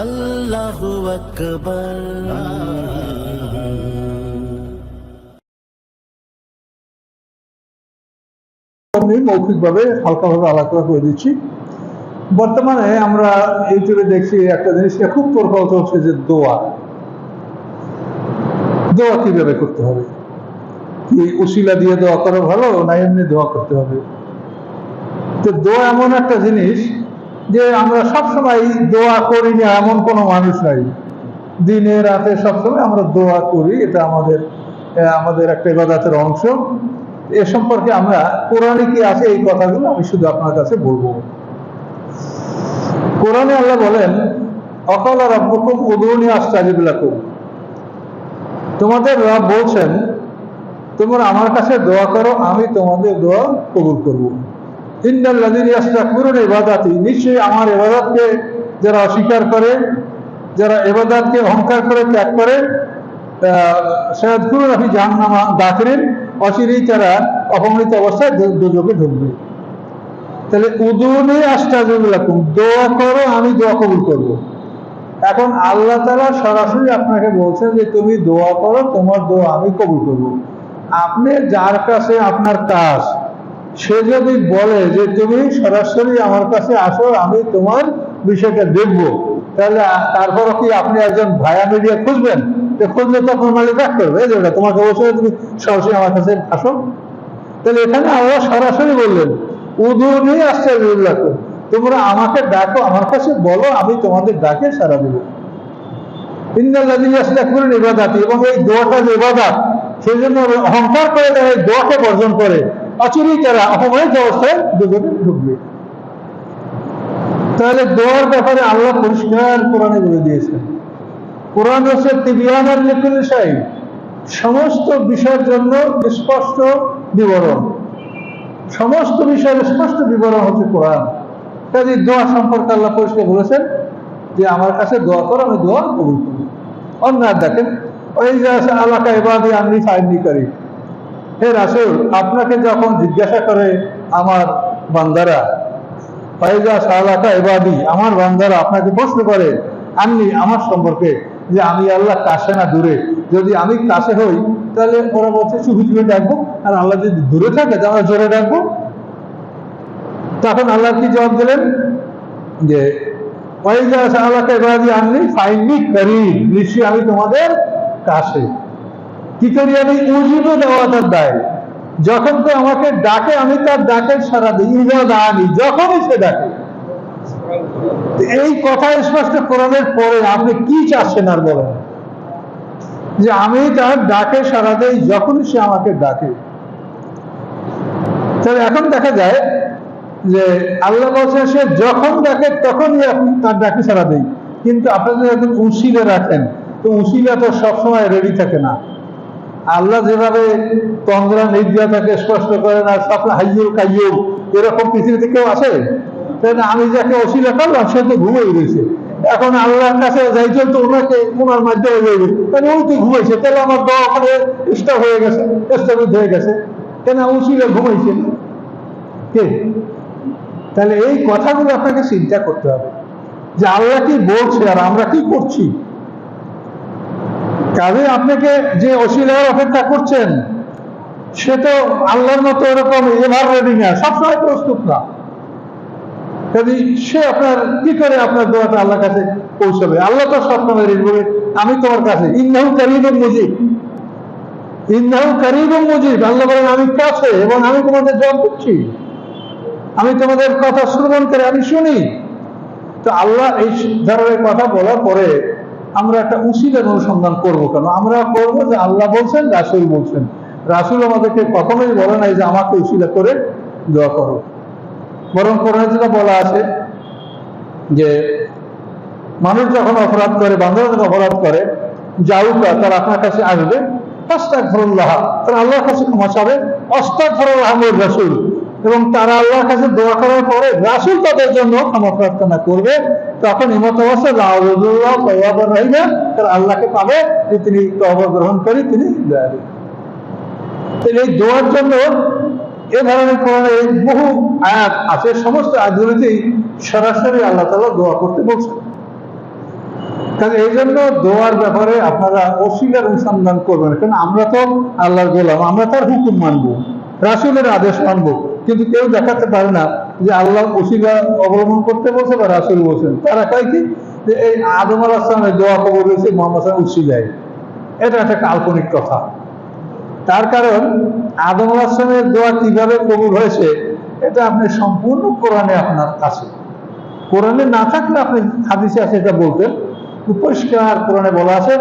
আল্লাহু আমি মৌখিকভাবে হালকাভাবে আলোচনা করে দিচ্ছি। বর্তমানে আমরা ইউটিউবে দেখছি একটা জিনিসটা খুব তোরফল হচ্ছে যে দোয়া। দোয়া কীভাবে করতে হবে? কি উশিলা দিয়ে দোয়া করা ভালো না এমনি দোয়া করতে হবে? তো দোয়া এমন একটা জিনিস যে আমরা সবসময় দোয়া করি না, এমন কোনো মানুষ নাই। দিনে, রাতে সবসময় আমরা দোয়া করি, এটা আমাদের আমাদের একটা ইবাদতের অংশ। এ সম্পর্কে আমরা কোরআনে কি আছে এই কথাগুলো আমি শুধু আপনার কাছে বলব। কোরআনে আল্লাহ বলেন, অকাল আর রব্বকুম উদুনি আস্তাজিবুলাকুম তোমাদের রব বলছেন, তোমরা আমার কাছে দোয়া করো, আমি তোমাদের দোয়া কবুল করব। ইয়াস্তাকবিরুনা ইবাদাতি, নিশ্চয়ই আমার ইবাদতকে যারা অস্বীকার করে, যারা ইবাদতকে অহংকার করে, ত্যাগ করে সৈয়দগুরু রাফি জাহান্নামা দাখিরিন, অচিরেই তারা অপমানিত অবস্থায় দুযোগে ঢুকবে। তাহলে উদুনে আস্তাজুলাকুম দোয়া করো, আমি দোয়া কবুল করব। এখন আল্লাহ তালা সরাসরি আপনাকে বলছেন যে তুমি দোয়া করো, তোমার দোয়া আমি কবুল করব। আপনি যার কাছে আপনার কাজ সে যদি বলে যে তুমি সরাসরি আমার কাছে আসো, আমি তোমার বিষয়টা দেখব, তাহলে তারপরও কি আপনি একজন ভায়া মিডিয়া খুঁজবেন? খুঁজলে তো আপনার মালিক রাগ করবে যে ওটা তোমাকে বলছে, তুমি সরাসরি আমার কাছে আসো। তাহলে এখানে আল্লাহ সরাসরি বললেন উদুনি আসতে তোমরা আমাকে ডাকো, আমার কাছে বলো, আমি তোমাদের ডাকে সারা দেবো। ইবাদাতি, এবং এই দোয়াটা যে ইবাদত সেই জন্য অহংকার করে এই দোয়াকে বর্জন করে। অচিরেই তারা অপমানিত অবস্থায় দুজনে ঢুকবে তাহলে দোয়ার ব্যাপারে আল্লাহ পরিষ্কার কোরআনে বলে দিয়েছেন। কোরআন হচ্ছে শাই সমস্ত বিষয়ের জন্য স্পষ্ট বিবরণ। সমস্ত বিষয়ের স্পষ্ট বিবরণ হচ্ছে কোরআন। কাজে দোয়া সম্পর্কে আল্লাহ পরিষ্কার বলেছেন যে আমার কাছে দোয়া করো, আমি দোয়া কবুল করি। অন্য দেখেন, ওই যে আছে আলাকা এবাদি আমি ফাইনি করি। হে রাসুল, আপনাকে যখন জিজ্ঞাসা করে আমার বান্দারা, ফাইজা সালাকা এবাদি আমার বান্দারা আপনাকে প্রশ্ন করে আমি আমার সম্পর্কে যে আমি আল্লাহ কাছে না দূরে, যদি আমি কাছে হই, তাহলে ওরা বলছে চুপি চুপি ডাকবো আর আল্লাহ যদি দূরে থাকে, তাহলে আমরা জোরে ডাকবো তখন আল্লাহ কি জবাব দিলেন? যে ওয়াইজা সালাকা এবাদি আমি ফাইনি করি নিশ্চয়ই আমি তোমাদের কাছে। কি করি আমি দেওয়া তার দায়। যখন তো আমাকে ডাকে, আমি তার ডাকে সারা দিই। ইজা দাঁড়ানি যখনই সে ডাকে। এই কথা স্পষ্ট কোরআনের পরে আপনি কি চাচ্ছেন আর বলেন? যে আমি তার ডাকে সারা দেই যখনই সে আমাকে ডাকে। তাহলে এখন দেখা যায় যে আল্লাহ বলছেন সে যখন ডাকে তখনই আপনি তার ডাকে সারা দেই কিন্তু আপনি যদি একদম উশিলে রাখেন, তো উশিলা তো সবসময় রেডি থাকে না। আল্লাহ যেভাবে তন্দ্রা নির্দিয়া তাকে স্পষ্ট করেন আর স্বপ্ন হাইয়ুল কাইয়ুম, এরকম পৃথিবীতে কেউ আছে? তাই না, আমি যাকে অশিলা করলাম, সে তো ঘুমিয়ে রয়েছে। এখন আল্লাহর কাছে যাইতে তো ওনাকে ওনার মাধ্যমে যাইবে। তাহলে ওই তো ঘুমাইছে, তাহলে আমার দোয়া ওখানে স্টপ হয়ে গেছে স্থগিত হয়ে গেছে। কেন উশিলা ঘুমাইছে কে? তাহলে এই কথাগুলো আপনাকে চিন্তা করতে হবে। যে আল্লাহ কি বলছে আর আমরা কি করছি? কাজে আপনাকে যে অশিলার অপেক্ষা করছেন, সে তো আল্লাহর মতো এরকম এভার রেডি না সবসময় প্রস্তুত না। কাজে সে আপনার, কি করে আপনার দোয়াটা আল্লাহর কাছে পৌঁছাবে? আল্লাহ তো সবসময় রেডি বলে, আমি তোমার কাছে। ইন্নাহু কারিবুম মুজিব। ইন্নাহু কারিবুম মুজিব। আল্লাহ বলেন, আমি কাছে এবং আমি তোমাদের জবাব দিচ্ছি। আমি তোমাদের কথা শ্রবণ করে আমি শুনি। তো আল্লাহ এই ধরনের কথা বলার পরে আমরা একটা উচিতের অনুসন্ধান করব কেন? আমরা করব যে আল্লাহ বলছেন, রাসুল বলছেন। রাসুল আমাদেরকে কখনোই বলে নাই যে আমাকে উচিলা করে দোয়া করো। বরং কোরআনে যেটা বলা আছে যে, মানুষ যখন অপরাধ করে বান্ধব যখন অপরাধ করে, যাউকা, তারা আপনার কাছে আসবে অস্তাক ফরুল্লাহ তারা আল্লাহর কাছে ক্ষমা চাবে অস্তাক ফরুল্লাহ রাসুল। এবং তারা আল্লাহর কাছে দোয়া করার পরে রাসুল তাদের জন্য ক্ষমা প্রার্থনা করবে। তখন ইমত তারা আল্লাহকে পাবে, যে তিনি তওবা গ্রহণ করি তিনি এই দোয়ার জন্য এ ধরনের কোরআনে বহু আয়াত আছে, সমস্ত আয়াতগুলিতেই সরাসরি আল্লাহ তালা দোয়া করতে বলছেন। কারণ এই জন্য দোয়ার ব্যাপারে আপনারা অসিলার অনুসন্ধান করবেন, কারণ আমরা তো আল্লাহর গোলাম, আমরা তার হুকুম মানবো, রাসুলের আদেশ মানবো। কিন্তু কেউ দেখাতে পারে না যে আল্লাহ ওসিলা অবলম্বন করতে বলছে বা রাসুল বলছেন। তারা কয় কি? যে এই আদম আল আসলামের দোয়া কবর হয়েছে, মোহাম্মদ হাসান উসিলায় এটা একটা কাল্পনিক কথা। তার কারণ, আদম আল আসলামের দোয়া কীভাবে কবুল হয়েছে, এটা আপনি সম্পূর্ণ কোরআনে আপনার আছে কোরআনে না থাকলে আপনি হাদিসে আছে এটা বলতেন পরিষ্কার কোরআনে বলা আছে,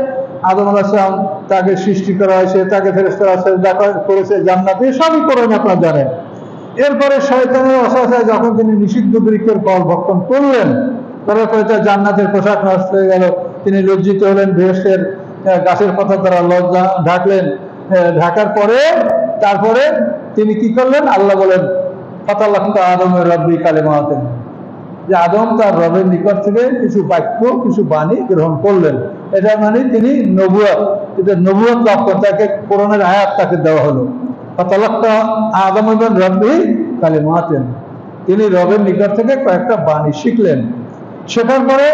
আদম আলাহিসাম তাকে সৃষ্টি করা হয়েছে, তাকে ফেরেস্তারা দেখা করেছে, জান্নাতে সবই কোরআনে আপনার জানেন। এরপরে শয়তানের অসহায় যখন তিনি নিষিদ্ধ বৃক্ষের ফল ভক্ষণ করলেন, তারপর পরে তার জান্নাতের পোশাক নষ্ট হয়ে গেল। তিনি লজ্জিত হলেন বৃহস্পের গাছের পাতা দ্বারা লজ্জা ঢাকলেন। ঢাকার পরে, তারপরে তিনি কি করলেন? আল্লাহ বলেন ফাতাল্লাহ আদমের রব্বি কালেমাতেন যে আদম তার রবের নিকট থেকে কিছু বাক্য, কিছু বাণী গ্রহণ করলেন। এটা মানে তিনি নবুয়াত এটা নবুয়াত লাভ তাকে কোরআনের আয়াত তাকে দেওয়া হলো। তিনি রবের নিকট থেকে কয়েকটা বাণী শিখলেন। শেখার পরে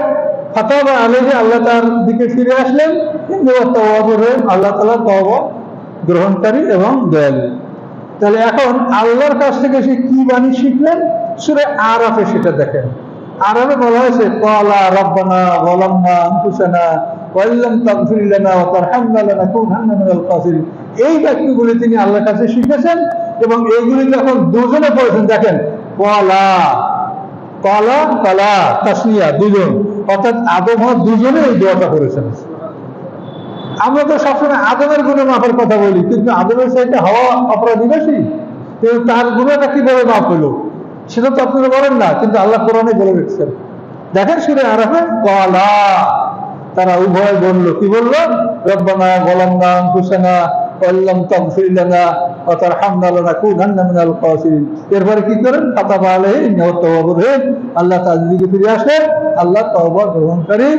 আল্লাহ তার দিকে ফিরে আসলেন। কিন্তু আল্লাহ তালা গ্রহণকারী এবং দয়ালু। তাহলে এখন আল্লাহর কাছ থেকে সে কি বাণী শিখলেন? সুরে আরাফে সেটা দেখেন। আরাফে বলা হয়েছে কলা রব্বানা গলাম্না আনফুসানা ওয়াল্লাম এই বাক্যগুলি তিনি আল্লাহর কাছে শিখেছেন এবং এইগুলি যখন দুজনে পড়েছেন, দেখেন, কলা কলা কলা, তাসনিয়া দুজন অর্থাৎ আদম হওয়া দুজনে এই দোয়াটা করেছেন। আমরা তো সবসময় আদমের গুণে মাফের কথা বলি, কিন্তু আদমের সাইডে হওয়া অপরাধী বেশি। কিন্তু তার গুণটা কীভাবে মাফ হলো, সেটা তো আপনারা বলেন না, কিন্তু আল্লাহ কোরআনে বলে রেখেছেন দেখেন সুরে আরাফে, কলা, তারা উভয় বলল, কি বলল? রব্বানা গলামনা হুসেনা কল্লাম তাগফির লানা ওয়া তারহামনা লানাকুনান্না মিনাল খাসিরিন। এরপরে কি করেন? ফাতাবা আলাইহি ইন্নাহু তাওয়াবুর রহিম আল্লাহ তার দিকে ফিরে আসেন আল্লাহ তওবা গ্রহণকারী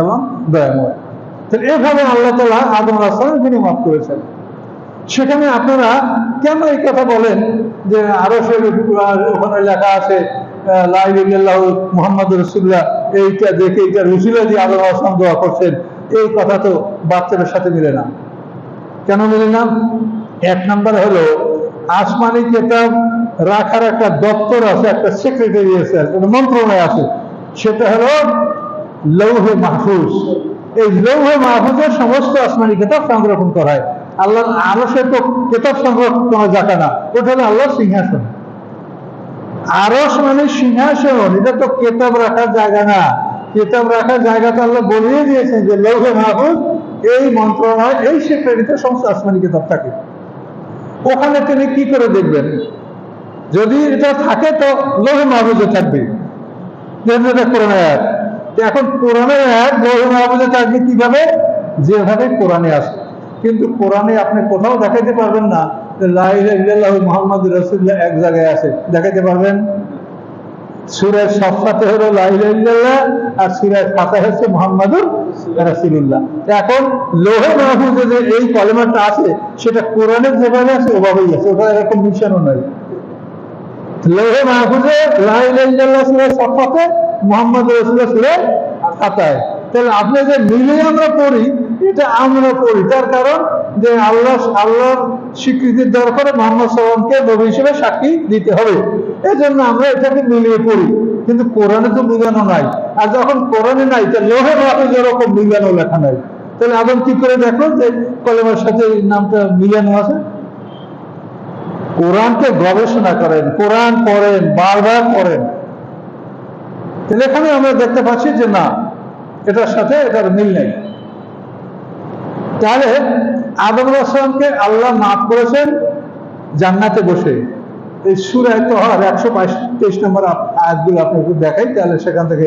এবং দয়াময়। তাহলে এভাবে আল্লাহ তালা আদম রাস্তায় তিনি মাফ করেছেন। সেখানে আপনারা কেন এই কথা বলেন যে আরও ওখানে লেখা আছে লাইল্লাহ মোহাম্মদ রসুল্লাহ এইটা দেখে এইটা রসুল্লাহ দিয়ে আদম আসলাম দোয়া করছেন, এই কথা তো বাচ্চাদের সাথে মিলে না। কেন মিলে না? এক নাম্বার হলো, আসমানি কেতাব রাখার একটা দপ্তর আছে, একটা সেক্রেটারি আছে, একটা মন্ত্রণালয় আছে, সেটা হলো লৌহে মাহফুজ। এই লৌহে মাহফুজের সমস্ত আসমানি কেতাব সংরক্ষণ করা হয়। আল্লাহ আরও সে তো কেতাব সংরক্ষণ করা যাবে না, ওটা হলো আল্লাহর সিংহাসন। আরস মানে সিংহাসন, এটা তো কেতাব রাখার জায়গা না। কেতাব রাখার জায়গা তো আল্লাহ বলিয়ে দিয়েছেন যে লৌহে মাহফুজ এই মন্ত্রণালয়, এই সেক্রেটারিতে সমস্ত আসমানি কেতাব থাকে। ওখানে তিনি কি করে দেখবেন? যদি এটা থাকে তো লৌহে মাহফুজে থাকবে। কোরআনের আয়াত। এখন কোরআনের আয়াত, লৌহে মাহফুজে থাকবে কীভাবে? যেভাবে কোরআনে আসে। কিন্তু কোরআনে আপনি কোথাও দেখাইতে পারবেন না যে লা ইলাহা ইল্লাল্লাহু মুহাম্মাদুর এক জায়গায় আছে। দেখাইতে পারবেন? সূরা সাফাতে হলো লা ইলাহা ইল্লাল্লাহ আর সূরা ফাতিহা হচ্ছে মুহাম্মাদুর এখন লোহে মাহফুজে যে এই কলেমাটা আছে, সেটা কোরআনের যেভাবে আছে, ওভাবেই আছে। ওটা এরকম লোহে মাহফুজে লা ইলাহা ইল্লাল্লাহ সূরা সাফাতে মুহাম্মদ রাসূলুল্লাহ সূরা ফাতিহা। তাহলে আপনি যে মিলে আমরা পড়ি, এটা আমরা পড়ি। তার কারণ যে আল্লাহ, আল্লাহর স্বীকৃতির দরকারে মোহাম্মদ সাল্লামকে নবী হিসেবে সাক্ষী দিতে হবে। এই জন্য আমরা এটাকে মিলিয়ে পড়ি। কিন্তু কোরআনে তো মিলানো নাই। আর যখন কোরআনে নাই, তা লোহে মাপে যেরকম মিলানো লেখা নাই। তাহলে আদম কি করে দেখো যে কলেমার সাথে নামটা মিলানো আছে? কোরআনকে গবেষণা করেন, কোরআন পড়েন, বারবার পড়েন। তাহলে এখানে আমরা দেখতে পাচ্ছি যে না, এটার সাথে এটার মিল নেই। তাহলে আদম আসলামকে আল্লাহ মাফ করেছেন, জান্নাতে বসে এই সুরায় তো আর একশো তেইশ নম্বর আয়াতগুলো আপনি একটু দেখাই, তাহলে সেখান থেকে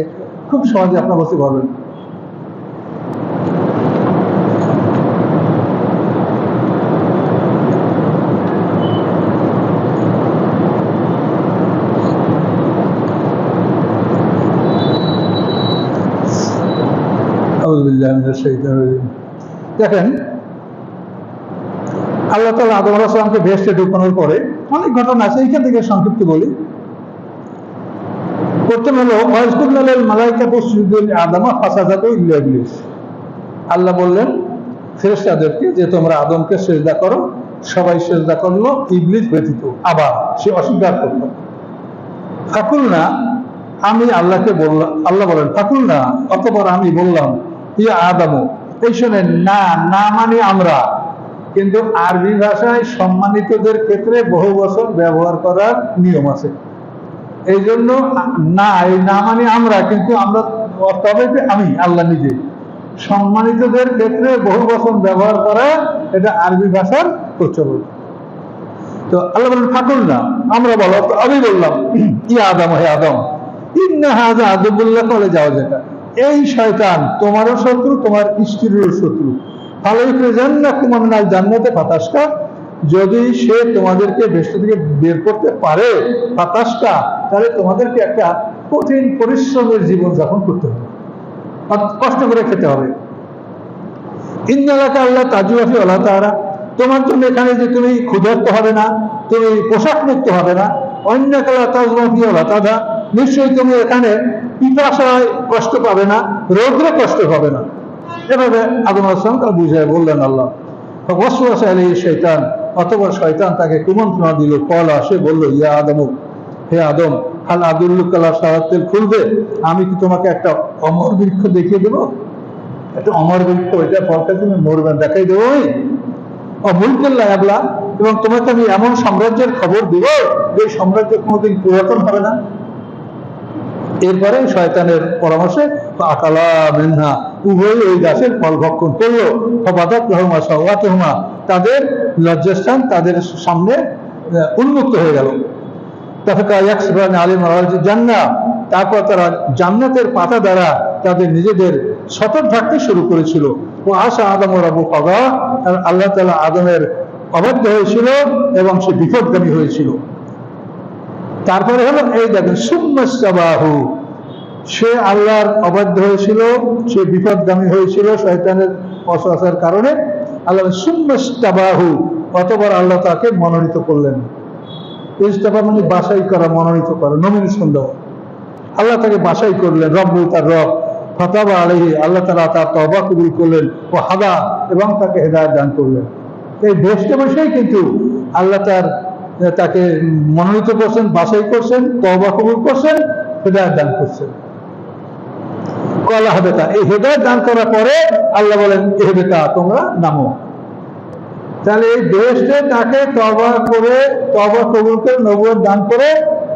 খুব সহজে আপনার আউযু বিল্লাহি মিনাশ শাইতানির রাজিম। দেখেন, আল্লাহ তালা আদম আলাহিসামকে ভেস্টে ঢুকানোর পরে অনেক ঘটনা আছে, এইখান থেকে সংক্ষিপ্ত বলি। প্রথম হলো ওয়াজকুল্লাল মালাইকা বসুদ্দিন আদামা ফাসাদাত ইল্লা ইবলিস। আল্লাহ বললেন, ফেরেশতাদেরকে যে তোমরা আদমকে সেজদা করো, সবাই সেজদা করল, ইবলিস ব্যতীত, আবার সে অস্বীকার করল। ফাকুল না আমি আল্লাহকে বললাম, আল্লাহ বলেন ফাকুল না অতপর আমি বললাম, ইয়া আদামু এই শোনেন, না না মানে আমরা। কিন্তু আরবি ভাষায় সম্মানিতদের ক্ষেত্রে বহু বছর ব্যবহার করার নিয়ম আছে। এই জন্য না, এই না মানে আমরা, কিন্তু আমরা তবে আমি, আল্লাহ নিজে। সম্মানিতদের ক্ষেত্রে বহু বছর ব্যবহার করা এটা আরবি ভাষার প্রচলন। তো আল্লাহ বলেন, ফাকুল না, আমরা বলো। আমি বললাম কি আদম, হে আদম, ইন্না হাজা আদবুল্লাহ বলে যাওয়া যেটা। এই শয়তান তোমারও শত্রু, তোমার স্ত্রীরও শত্রু। ফালাই প্রেজান্না কুমামিনাল জান্নাতে ফাতাসকা। যদি সে তোমাদেরকে ভেস্ট থেকে বের করতে পারে ফাতাসকা, তাহলে তোমাদেরকে একটা কঠিন পরিশ্রমের জীবন যাপন করতে হবে। কষ্ট করে খেতে হবে। ইন্নালাকা আল্লাহ তাজুয়াফি আল্লাহ তাহারা তোমার জন্য এখানে যে তুমি ক্ষুধার্ত হবে না, তুমি পোশাক মুক্ত হবে না অন্য কালা তাজমাফি আল্লাহ তাদা নিশ্চয়ই তুমি এখানে পিপাসায় কষ্ট পাবে না, রৌদ্রে কষ্ট হবে না। এভাবে আদম আসলাম তার বুঝায়, বললেন আল্লাহ ওয়াসওয়াসা শয়তান অথবা শয়তান তাকে কুমন্ত্রণা দিল, কল আসে বলল, ইয়া আদম, হে আদম, হাল আদুল্লুকালা সাহায্যের খুলবে আমি কি তোমাকে একটা অমর বৃক্ষ দেখিয়ে দেবো? একটা অমর বৃক্ষ এটা ফলটা তুমি মরবেন দেখাই দেবো আমি অমূল্যল্লা আগলা এবং তোমাকে আমি এমন সাম্রাজ্যের খবর দিব, যে সাম্রাজ্য কোনোদিন পুরাতন হবে না। এরপরে শয়তানের পরামর্শে আকালা মেনহা উভয় ওই গাছের ফল ভক্ষণ করল। হবাদত রহমা সওয়াতহমা তাদের লজ্জাস্থান তাদের সামনে উন্মুক্ত হয়ে গেল। তাফাকা ইয়াকসিবান আলিম আলাজি জান্না তারপর তারা জান্নাতের পাতা দ্বারা তাদের নিজেদের সতর্ক থাকতে শুরু করেছিল। ও আশা আদম রাবু কবা আল্লাহ তালা আদমের অবাধ্য হয়েছিল এবং সে বিপদগামী হয়েছিল। তারপরে হলো এই দেখেন সুম্মাস্তাবাহু সে আল্লাহর অবাধ্য হয়েছিল, সে বিপদগামী হয়েছিল শয়তানের অসহাসার কারণে। আল্লাহ সুম্মাস্তাবাহু অতবার আল্লাহ তাকে মনোনীত করলেন। ইস্তাফা মানে বাসাই করা, মনোনীত করা নমিনেশন দেওয়া আল্লাহ তাকে বাসাই করলেন রব তার রব। ফতাবা আলহি আল্লাহ তালা তার তবা কবুল করলেন ও হাদা, এবং তাকে হেদায়ত দান করলেন। এই দেশটা বসেই কিন্তু আল্লাহ তার তাকে মনোনীত করছেন বাসাই করছেন তবা কবুল করছেন, হেদায়ত দান করছেন। কলা হেবেতা এই হেদায়ত দান করার পরে আল্লাহ বলেন হেবেতা তোমরা নামো। তাহলে এই দেশে তাকে তবা করে তবা কবুল করে নবুয়ত দান করে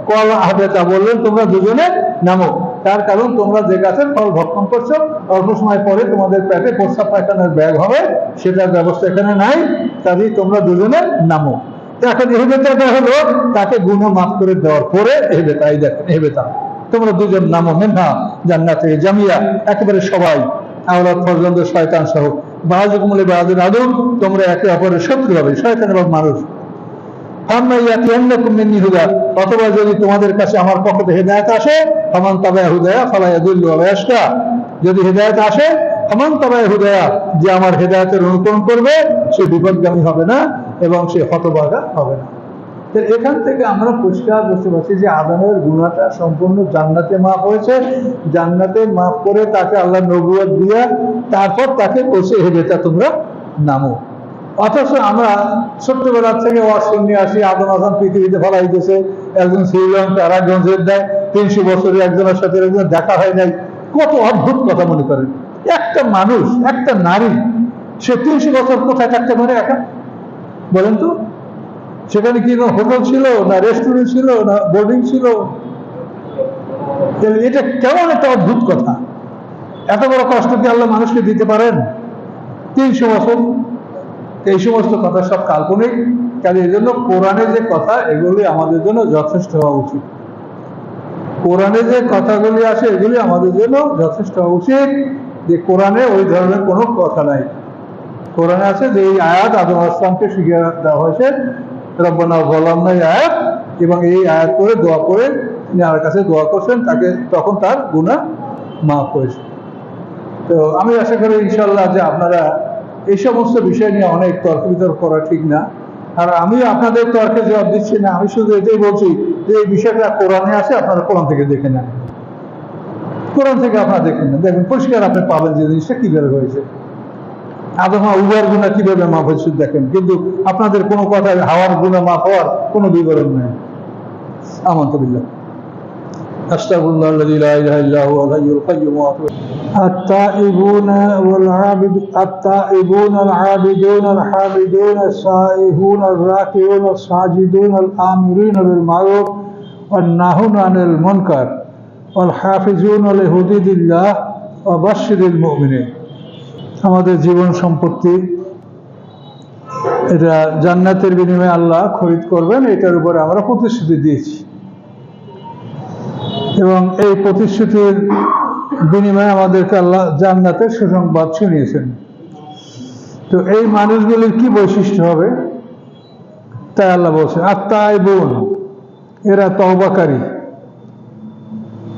কল আহবেতা বললেন, তোমরা দুজনে নামো। তার কারণ তোমরা যে গাছের ফল ভক্ষণ করছ, অল্প সময় পরে তোমাদের পেটে প্রস্রাব পায়খানার ব্যাগ হবে, সেটার ব্যবস্থা এখানে নাই কাজেই তোমরা দুজনে নামো। এখন এহেবেতাটা হলো, তাকে গুণ মাফ করে দেওয়ার পরে এহেবেতা এই দেখেন এহেবেতা তোমরা দুজন নামো মেনহা জান্নাত জামিয়া, একেবারে সবাই শয়তান সহ। বাহাদুর আদম, তোমরা একে অপরের শত্রু হবে, শয়তান এবং মানুষ। অথবা যদি তোমাদের কাছে আমার পক্ষ হেদায়েত আসে, ফামান তাবায়া হুদায়া ওয়া যদি হেদায়েত আসে, ফামান তাবায়া হুদায়া যে আমার হেদায়েতের অনুকরণ করবে, সে বিপদগামী হবে না। এবং সে হতভাগা হবে না। তো এখান থেকে আমরা পরিষ্কার বুঝতে পারছি যে আদামের গুণাটা সম্পূর্ণ জান্নাতে মাফ হয়েছে। জান্নাতে মাফ করে তাকে আল্লাহ নবুয়ত দিয়া তারপর তাকে বসে হেবেতা তোমরা নামো। অথচ আমরা ছোট্টবেলা থেকে ওয়াজ শুনে আসি, আদম আসাম পৃথিবীতে ফেলাই দিয়েছে। একজন শ্রীলঙ্কা আর একজন দেয়, তিনশো বছরে একজনের সাথে একজন দেখা হয় নাই। কত অদ্ভুত কথা মনে করেন। একটা মানুষ, একটা নারী, সে তিনশো বছর কোথায় থাকতে পারে একা? বলেন তো, সেখানে কি না হোটেল ছিল না রেস্টুরেন্ট ছিল না বোর্ডিং ছিল? এটা কেমন একটা অদ্ভুত কথা। এত বড় কষ্ট কি আল্লাহ মানুষকে দিতে পারেন? তিনশো বছর এই সমস্ত কথা সব কাল্পনিক। কাজে এই জন্য কোরআনে যে কথা, এগুলি আমাদের জন্য যথেষ্ট হওয়া উচিত। কোরআনে যে কথাগুলি আছে এগুলি আমাদের জন্য যথেষ্ট হওয়া উচিত যে কোরআনে ওই ধরনের কোনো কথা নাই। কোরআনে আছে যে এই আয়াত আদম আসলামকে শিখিয়ে দেওয়া হয়েছে, রব্বানা বলাম না এই আয়াত এবং এই আয়াত করে দোয়া করে তিনি আমার কাছে দোয়া করছেন, তাকে তখন তার গুণা মাফ হয়েছে। তো আমি আশা করি ইনশাল্লাহ যে আপনারা এই সমস্ত বিষয় নিয়ে অনেক তর্ক বিতর্ক করা ঠিক না। আর আমি আপনাদের তর্কে জবাব দিচ্ছি না, আমি শুধু এটাই বলছি যে এই বিষয়টা কোরআনে আছে, আপনারা কোরআন থেকে দেখে নেন। কোরআন থেকে আপনারা দেখে নেন। দেখবেন পরিষ্কার আপনি পাবেন যে জিনিসটা কীভাবে হয়েছে। আদমা উবার গুণা কিভাবে মাপ হয়েছে দেখেন কিন্তু আপনাদের কোনো কথায় হাওয়ার গুণা মাপ হওয়ার কোনো বিবরণ নেই আমন্তবিল্লাহ أستغفر الله الذي لا إله إلا هو الحي القيوم وأتوب التائبون والعابد التائبون العابدون الحامدون السائحون الراكعون الساجدون الآمرين بالمعروف والناهون عن المنكر والحافظون لحدود الله وبشر المؤمنين আমাদের জীবন সম্পত্তি, এটা জান্নাতের বিনিময়ে আল্লাহ খরিদ করবেন, এটার উপরে আমরা প্রতিশ্রুতি দিয়েছি। এবং এই প্রতিশ্রুতির বিনিময়ে আমাদেরকে আল্লাহ জান্নাতের সুসংবাদ শুনিয়েছেন। তো এই মানুষগুলির কি বৈশিষ্ট্য হবে? তাই আল্লাহ বলছেন আত্মায় বোন এরা তওবাকারী।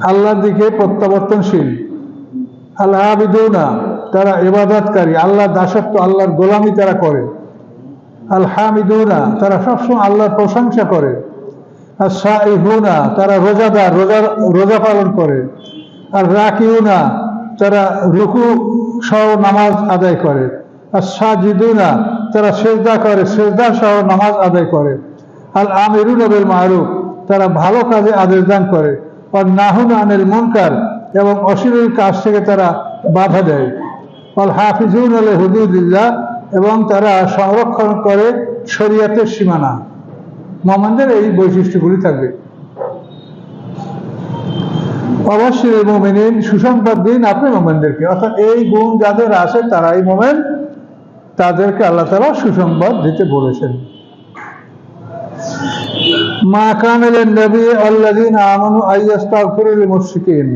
আল্লাহর দিকে প্রত্যাবর্তনশীল। আল্লাহ আবিদুনা তারা এবাদতকারী আল্লাহ দাসত্ব, আল্লাহর গোলামি তারা করে। আল হামিদুনা তারা সবসময় আল্লাহর প্রশংসা করে। আর সাইহুনা তারা রোজাদার, রোজা রোজা পালন করে। আর রাকিউনা তারা রুকু, সহ নামাজ আদায় করে। আর সাজিদুনা তারা সেজদা করে, সেজদা সহ নামাজ আদায় করে। আর আমিরুন আবের মারুফ, তারা ভালো কাজে আদেশ দান করে। আর নাহুন আনিল মুনকার, এবং অশ্লীল কাজ থেকে তারা বাধা দেয়। আর হাফিজুন আল হুদুদিল্লাহ, এবং তারা সংরক্ষণ করে শরীয়তের সীমানা। মোহাম্মদের এই বৈশিষ্ট্যগুলি থাকবে। অবশ্যই মোমেনিন সুসংবাদ দিন আপনি মোমেনদেরকে। অর্থাৎ এই গুণ যাদের আছে, তারাই মোমেন। তাদেরকে আল্লাহ তালা সুসংবাদ দিতে বলেছেন। মা কামেলেন নবী আল্লাদিন আমানু আইয়াস্তাগফিরুল মুশরিকিন।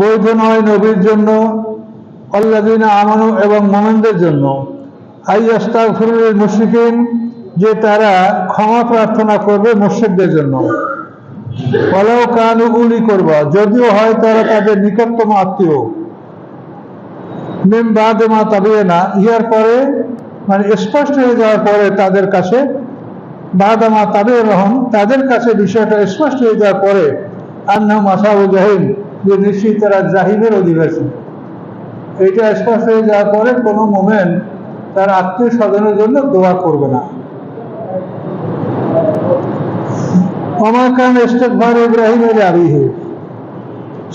বৈধ নয় নবীর জন্য আল্লাদিন আমানু এবং মোমেনদের জন্য। যে তারা ক্ষমা প্রার্থনা করবে জন্য। কানু যদিও হয় তারা তাদের নিকটতম আত্মীয়। মেম বাদে মা তাবিয়ে না ইহার পরে মানে স্পষ্ট হয়ে যাওয়ার পরে তাদের কাছে বাদামা তাবে রহম, তাদের কাছে বিষয়টা স্পষ্ট হয়ে যাওয়ার পরে আন্না মাসাবু জাহিম যে নিশ্চিত তারা জাহিমের অধিবাসী। এইটা স্পষ্ট হয়ে যাওয়ার পরে কোনো মোমেন্ট তার আত্মীয় স্বজনের জন্য দোয়া করবে না।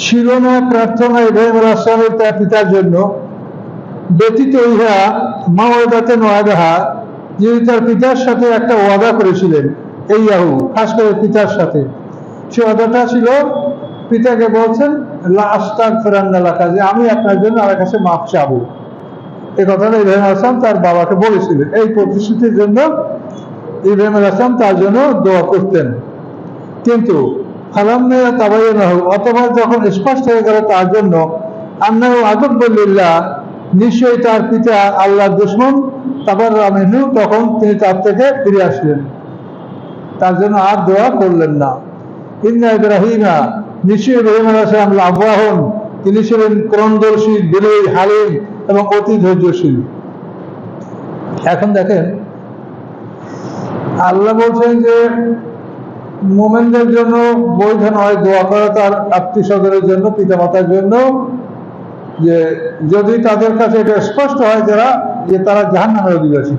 ছিল না প্রার্থনা ইব্রাহিম তার পিতার জন্য ব্যতীত ইহা মাওয়াদাতে নোয়াদাহা, যিনি তার পিতার সাথে একটা ওয়াদা করেছিলেন, এই ইয়াহু, খাস করে পিতার সাথে। সে ওয়াদাটা ছিল পিতাকে বলছেন লাস্তাক ফেরান্নালাকা যে আমি আপনার জন্য আমার কাছে মাপ চাবো। এই কথাটা ইব্রাহিম আসলাম তার বাবাকে বলেছিলেন। এই প্রতিশ্রুতির জন্য ইব্রাহিম আসলাম তার জন্য দোয়া করতেন। কিন্তু ফালাম্মে তাবাই না হোক অথবা যখন স্পষ্ট হয়ে গেল তার জন্য আন্না আদব্বল্লিল্লাহ নিশ্চয়ই তার পিতা আল্লাহ দুশ্মন তারপর রামেনু তখন তিনি তার থেকে ফিরে আসলেন। তার জন্য আর দোয়া করলেন না। ইন্না ইব্রাহিমা নিশ্চয়ই ইব্রাহিম আলাইসালাম লাভবাহন তিনি ছিলেন ক্রন্দনশীল, বিনয়ী, হালিম এবং অতি ধৈর্যশীল। এখন দেখেন, আল্লাহ বলছেন যে, মোমেনদের জন্য বৈধ নয়, দোয়া করা তার আত্মীয় জন্য, পিতামাতার জন্য, যে যদি তাদের কাছে এটা স্পষ্ট হয় যারা, যে তারা জাহান নামের অধিবাসী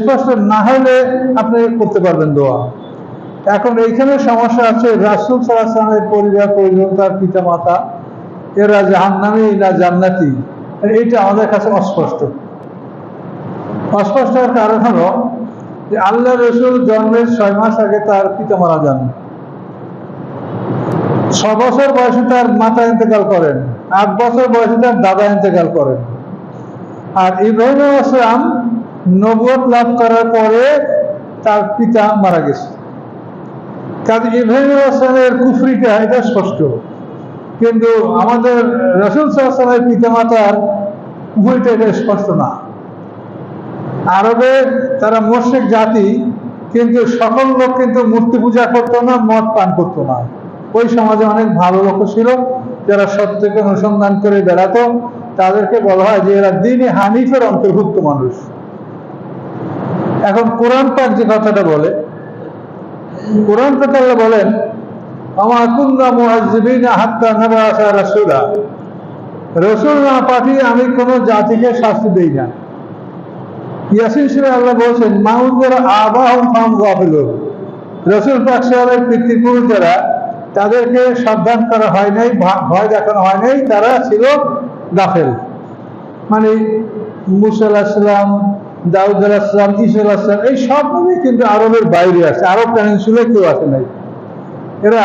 স্পষ্ট না হলে আপনি করতে পারবেন দোয়া। এখন এইখানে সমস্যা আছে, রাসুল সাল্লামের পরিবার, পরিজন, তার পিতা মাতা এরা জাহান্নামি না জান্নাতি? এইটা আমাদের কাছে অস্পষ্ট। অস্পষ্ট কারণ হলো যে আল্লাহ রসুল জন্মের ছয় মাস আগে তার পিতা মারা যান। ছ বছর বয়সে তার মাতা ইন্তেকাল করেন, আট বছর বয়সে তার দাদা ইন্তেকাল করেন। আর ইব্রাহিম আসলাম নবুয়ত লাভ করার পরে তার পিতা মারা গেছে। কাজে ইব্রাহিম আসলামের কুফরিটা এটা স্পষ্ট। কিন্তু আমাদের রসুল সাল্লামের পিতা মাতার উভয়টা এটা স্পষ্ট না। আরবে তারা মোর্শেক জাতি, কিন্তু সকল লোক কিন্তু মূর্তি পূজা করতো না, মদ পান করতো না। ওই সমাজে অনেক ভালো লোক ছিল, যারা সত্যকে অনুসন্ধান করে বেড়াতো। তাদেরকে বলা হয় যে এরা দিনে হানিফের অন্তর্ভুক্ত মানুষ। এখন কোরআন পাক যে কথাটা বলে কোরআন আল্লাহ বলেন আমার কুন্না মুআজ্জিবিনা হাত্তা নাবাসা রাসূলা রসুল। না পাঠিয়ে আমি কোন জাতিকে শাস্তি দেই না। ইয়াসিন সুরে আল্লাহ বলছেন মাউদের আবাহম ফাম গাফিল রসুল পাক সাহেবের পিতৃপুরুষ যারা, তাদেরকে সাবধান করা হয় নাই ভয় দেখানো হয় নাই, তারা ছিল গাফেল। মানে মুসা আলাহিসাম দাউদ আলাহিসাম ঈসা আলাহিসাম এই সব নবী কিন্তু আরবের বাইরে আছে, আরব পেনিনসুলে কেউ আসে নাই। এরা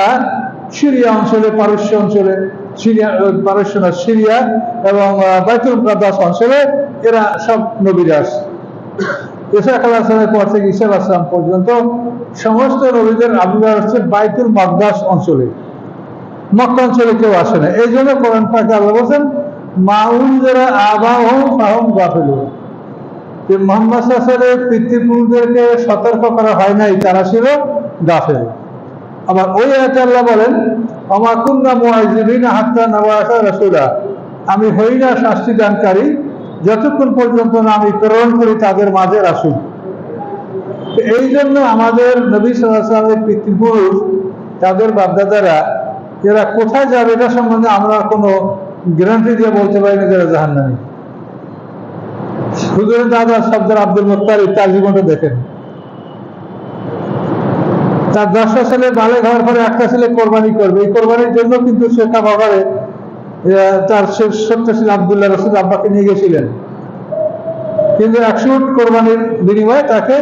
সিরিয়া অঞ্চলে, পারস্য অঞ্চলে, সিরিয়া পারস্য না, সিরিয়া এবং বাইতুল মুকাদ্দাস অঞ্চলে এরা সব নবীরা আসে ঈসা আলাহিসামের পর থেকে ঈসা আলাহিসাম পর্যন্ত সমস্ত নবীদের আবির্ভাব হচ্ছে বাইতুল মাকদাস অঞ্চলে। মক্কা অঞ্চলে কেউ আসে না এই জন্য কোরআন পাকে আল্লাহ বলছেন, মাউন যারা আবাহ ফাহম গাফেল যে মোহাম্মদ সাসের পিতৃপুরুষদেরকে সতর্ক করা হয় নাই, তারা ছিল গাফেল। আবার ওই আয়াতে আল্লাহ বলেন অমাকুন্না মুআজ্জিবিনা হাত্তা নাবাসা রাসূলা। আমি হই না শাস্তি দানকারী যতক্ষণ পর্যন্ত না আমি প্রেরণ করি তাদের মাঝে রাসূল। এই জন্য আমাদের নবী আলাইহি পিতৃপুরুষ, তাদের বাপদাদারা, এরা কোথায় যাবে এটা সম্বন্ধে আমরা কোনো গ্যারান্টি দিয়ে বলতে পারি না যারা জাহান্নামী। দাদা আব্দুল তার জীবনটা দেখেন। তার দশটা ছেলে বালে হওয়ার পরে একটা ছেলে কোরবানি করবে। এই কোরবানির জন্য কিন্তু তার আবদুল্লাহ রসুল আব্বাকে নিয়ে গেছিলেন। কিন্তু কোরবানির বিনিময়ে তাকে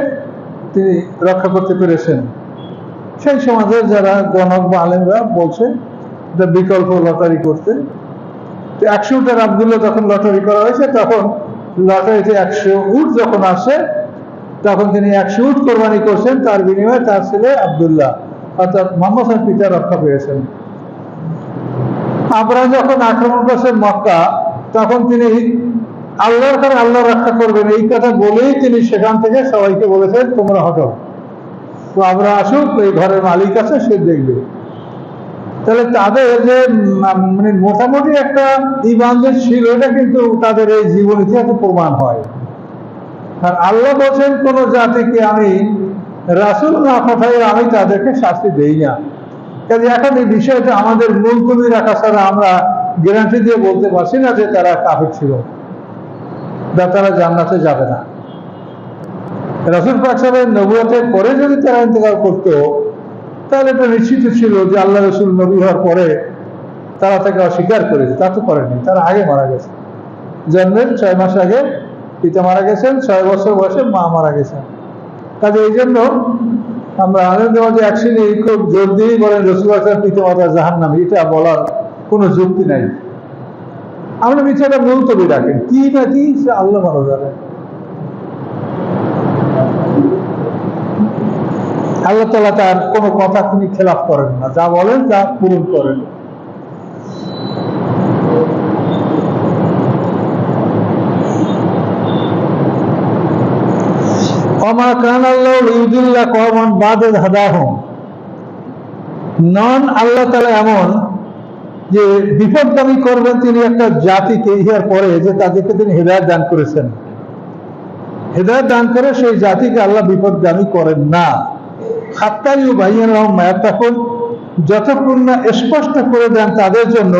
তিনি রক্ষা করতে পেরেছেন। সেই সমাজের যারা গণক বা আলেমরা বলছে বিকল্প লটারি করতে, তো একশো উটের আবদুল্লাহ যখন লটারি করা হয়েছে তখন লটারিতে একশো উট যখন আসে, তখন তিনি একশো উট কোরবানি করছেন, তার বিনিময়ে তার ছেলে আবদুল্লাহ, অর্থাৎ মোহাম্মদ পিতা রক্ষা পেয়েছেন। আমরা যখন আক্রমণ করছেন মক্কা, তখন তিনি আল্লাহর কারণে আল্লাহ রক্ষা করবেন, এই কথা বলেই তিনি সেখান থেকে সবাইকে বলেছেন, তোমরা হটো তো আমরা আসুক, এই ঘরের মালিক আছে, সে দেখবে। তাহলে তাদের যে মানে মোটামুটি একটা ইমান ছিল, এটা কিন্তু তাদের এই জীবন ইতিহাসে প্রমাণ হয়। আর আল্লাহ বলছেন, কোন জাতিকে আমি, রাসুল না পাঠাই আমি তাদেরকে শাস্তি দেই না। কাজে এখন এই বিষয়টা আমাদের মুলতবি রাখা ছাড়া আমরা গ্যারান্টি দিয়ে বলতে পারছি না যে তারা কাফের ছিল বা তারা জান্নাতে যাবে না। রাসুল পাক সাহেবের নবুয়তের পরে যদি তারা ইন্তকাল করতো তাহলে এটা নিশ্চিত ছিল যে আল্লাহ রসুল নবী হওয়ার পরে তারা তাকে অস্বীকার করেছে। তা তো করেনি। তারা আগে মারা গেছে। জন্মের ছয় মাস আগে পিতা মারা গেছেন, ছয় বছর বয়সে মা মারা গেছেন। কাজে এই জন্য আমরা আনন্দবাদী একসঙ্গে খুব জোর দিয়েই বলেন রসুল আসলাম পিতা মাতা জাহান নামে এটা বলার কোনো যুক্তি নাই। আমরা বিচারটা মুলতবি রাখেন। কি না কি আল্লাহ ভালো জানে। আল্লাহ তালা তার কোনো কথা তিনি খেলাফ করেন না। যা বলেন তা পূরণ করেন। অমা কান আল্লাহ ইউদুল্লাহ কমন বাদে নন আল্লাহ তালা এমন যে বিপদগামী করবেন তিনি একটা জাতিকে ইহার পরে যে তাদেরকে তিনি হৃদয় দান করেছেন। হৃদয় দান করে সেই জাতিকে আল্লাহ বিপদগামী করেন না। হাত্তাই মায়ার তখন যতক্ষণ না স্পষ্ট করে দেন তাদের জন্য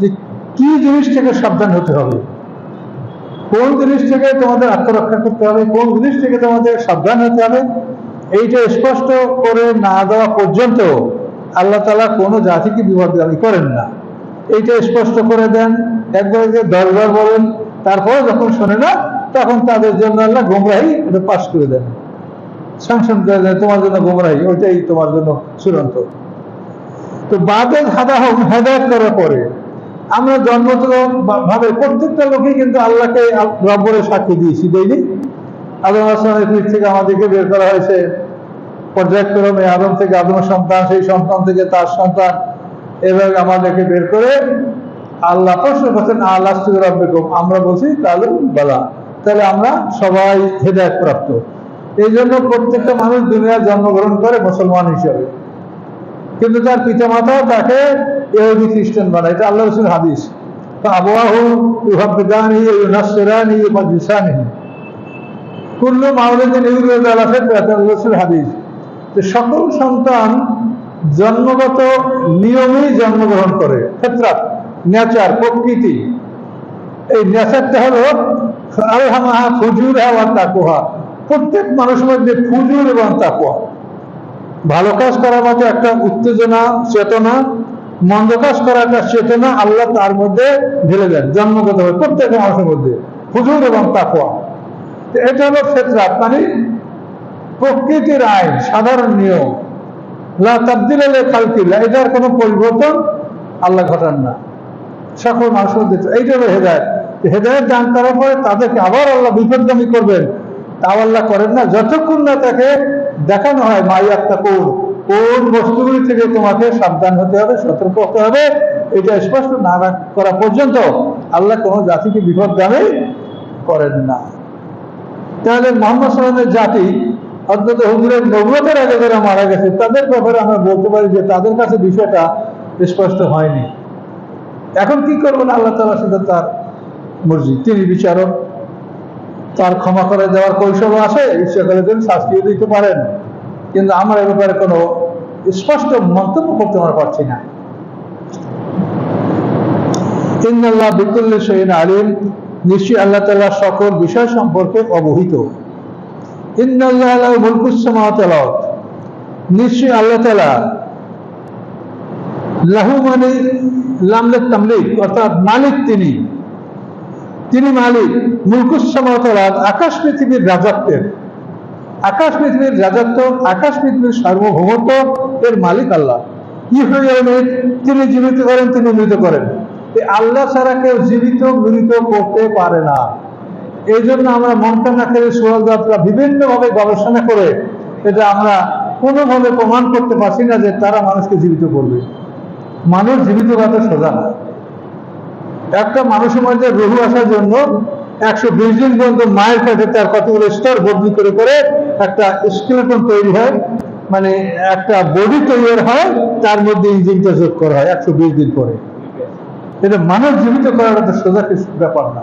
যে কি জিনিস থেকে সাবধান হতে হবে। কোন জিনিস থেকে তোমাদের আত্মরক্ষা করতে হবে, কোন জিনিস থেকে তোমাদের সাবধান হতে হবে, এইটা স্পষ্ট করে না দেওয়া পর্যন্ত আল্লাহ তালা কোনো জাতিকে বিপদগামী করেন না। এইটা স্পষ্ট করে দেন, একবার যে দরবার বলেন, তারপরে যখন শোনে না, তখন তাদের জন্য আল্লাহ গোমরাহি এটা পাশ করে দেন। স্যাংশন করে তোমার জন্য গোমরাহি ওইটাই তোমার জন্য চূড়ান্ত। তো বাদে হাদা হোক, হেদায়ত করার পরে, আমরা জন্মত ভাবে প্রত্যেকটা লোকই কিন্তু আল্লাহকে আল- রব্বরে সাক্ষী দিয়েছি দেয়নি আদম আসলামের থেকে আমাদেরকে বের করা হয়েছে, পর্যায়ক্রমে আদম থেকে সন্তান, সেই সন্তান থেকে তার সন্তান এভাবে আমাদেরকে বের করে আল্লাহ প্রশ্ন করছেন আল্লাহ রব্বেকুম? আমরা বলছি তাহলে বলা। তাহলে আমরা সবাই হেদায়ত প্রাপ্ত। এই জন্য প্রত্যেকটা মানুষ দুনিয়ায় জন্মগ্রহণ করে মুসলমান হিসেবে। কিন্তু তার পিতা মাতাও তাকে ইহুদি খ্রিস্টান বানায়। এটা আল্লাহ রসুল হাদিস। সকল সন্তান জন্মগত নিয়মেই জন্মগ্রহণ করে। ফেতরাত, নেচার, প্রকৃতি। এই নেচারটা হলো আলহামাহা ফুজুর হওয়া তাকুহা। প্রত্যেক মানুষের মধ্যে ফুজুর এবং তাকুয়া ভালো কাজ করার মতো একটা উত্তেজনা, চেতনা, মন্দ কাজ করার একটা চেতনা আল্লাহ তার মধ্যে ঢেলে দেন, জন্মগত হয় প্রত্যেক মানুষের মধ্যে। ফুজুর এবং তাকুয়া এটা হলো ফেতরাত মানে প্রকৃতির আইন, সাধারণ নিয়ম। লা তাবদিল খালকিল্লা এটার কোনো পরিবর্তন আল্লাহ ঘটান না। সকল মানুষের মধ্যে এইটা হলো হেদায়ত। হেদায়ত দান করার পরে তাদেরকে আবার আল্লাহ বিপদগামী করবেন। তাও আল্লাহ করেন না। যতক্ষণ না তাকে দেখানো হয় মাইয়াত্তা কোন কোন বস্তুগুলি থেকে তোমাকে সাবধান হতে হবে, সতর্ক হতে হবে, এটা স্পষ্ট না করা পর্যন্ত আল্লাহ কোনো জাতিকে বিপদগামী করেন না। তাহলে মোহাম্মদ সাল্লামের জাতি, অন্তত হুজুরের নবুয়তের আগে যারা মারা গেছে, তাদের ব্যাপারে আমরা বলতে পারি যে তাদের কাছে বিষয়টা স্পষ্ট হয়নি। এখন কি করবেন? আল্লাহ তালা সেটা তার মর্জি, তিনি বিচারক। তার ক্ষমা করে দেওয়ার কৌশল আছে ইচ্ছা করে দেন, শাস্তিও দিতে পারেন। কিন্তু আমরা এ ব্যাপারে কোনো স্পষ্ট মন্তব্য করতে আমরা পারছি না। সহিন আলিম আল্লাহ তাআলা সকল বিষয় সম্পর্কে অবহিত। ইন্নাল্লাহ লাহু মুলকুস সামাওয়াতি ওয়াল নিশ্চয়ই আল্লাহ তাআলা লাহু মানে লামলে তামলিক, অর্থাৎ মালিক তিনি। তিনি মালিক, মুলকুস সামাওয়াতি ওয়াল আকাশ পৃথিবীর রাজত্বের। আকাশ পৃথিবীর রাজত্ব, আকাশ পৃথিবীর সার্বভৌমত্ব, এর মালিক আল্লাহ। কি হয়ে তিনি জীবিত করেন, তিনি মৃত করেন। আল্লাহ ছাড়া কেউ জীবিত, মৃত করতে পারে না। এই জন্য আমরা মমতানা খেলে সোয়াল যাত্রা বিভিন্ন ভাবে গবেষণা করে এটা আমরা কোনোভাবে প্রমাণ করতে পারছি না যে তারা মানুষকে জীবিত করবে। মানুষ জীবিত করা সোজা না। একটা মানুষের মধ্যে রহু আসার জন্য একশো বিশ দিন পর্যন্ত মায়ের পেটে তার কতগুলো স্তর বদলি করে করে একটা স্কেলেটন তৈরি হয় মানে একটা বডি তৈরি হয়, তার মধ্যে ইঞ্জিনটা যোগ করা হয় একশো বিশ দিন পরে। এটা মানুষ জীবিত করার একটা সোজা কিছু ব্যাপার না।